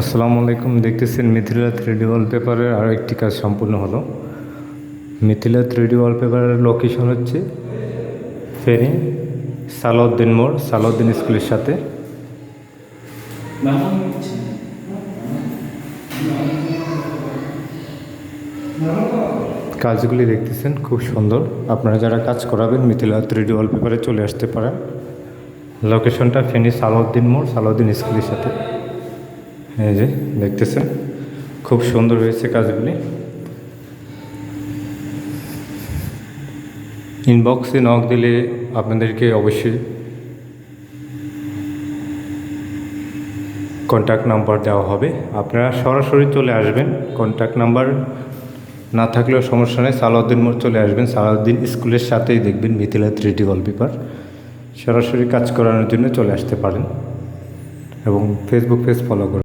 আসসালামু আলাইকুম, দেখতেছেন মিথিলা থ্রিডি ওয়ালপেপারের আরও একটি কাজ সম্পূর্ণ হলো। মিথিলা থ্রিডি ওয়ালপেপারের লোকেশন হচ্ছে ফেনী সালাউদ্দিন মোড়, সালাউদ্দিন স্কুলের সাথে। কাজগুলি দেখতেছেন, খুব সুন্দর। আপনারা যারা কাজ করাবেন, মিথিলা থ্রিডি ওয়ালপেপারে চলে আসতে পারেন। লোকেশনটা ফেনী সালাউদ্দিন মোড়, সালাউদ্দিন স্কুলের সাথে। এই যে, দেখতেছেন? খুব সুন্দর হয়েছে কাজগুলি। ইনবক্সে নক দিলে আপনাদেরকে অবশ্যই কন্ট্যাক্ট নাম্বার দেওয়া হবে। আপনারা সরাসরি চলে আসবেন। কন্ট্যাক্ট নাম্বার না থাকলেও সমস্যা নেই। সালাউদ্দিন মোড় চলে আসবেন। সালাউদ্দিন স্কুলের সাথেই দেখবেন মিথিলা থ্রি থ্রিডি ওয়ালপেপার সরাসরি কাজ করানোর জন্য চলে আসতে পারেন। এবং ফেসবুক পেজ ফলো করুন।